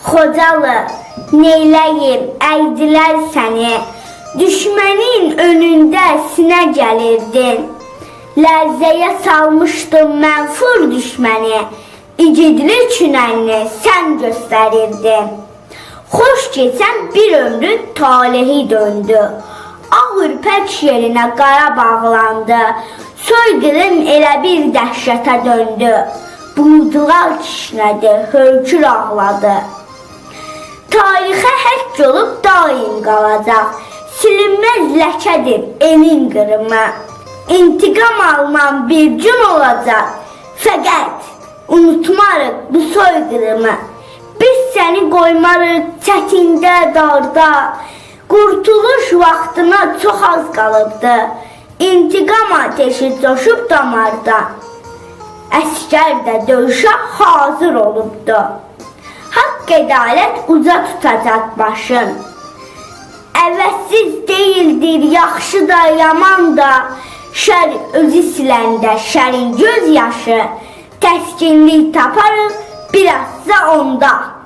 Xocalı, neyləyim, əydilər səni. Düşmənin önündə sinə gəlirdin. Lərzəyə salmışdım mənfur düşməni. İgidlik çünənini sən göstərirdin. Xoş keçən bir ömrün talehi döndü. Ağ ürpək yerinə qara bağlandı. Soyqırım elə bir dəhşətə döndü. Buydular kişnədi, hönkür ağladı. Tarixə həkk olub daim qalacaq. Silinməz ləkədir elin qırımı. İntiqam alman bir gün olacaq. Fəqət unutmarıq bu soyqırımı. Biz səni qoymarıq çətində, darda. Qurtuluş vaxtına çox az qalıbdı. İntiqam ateşi coşub damarda. Əskər də döyüşə hazır olubdu. Ədalət uca tutacaq başın. Əvəzsiz deyildir, yaxşı da, yaman da. Şər özü siləndə şərin göz yaşı, təskinlik taparıq, birazsa onda.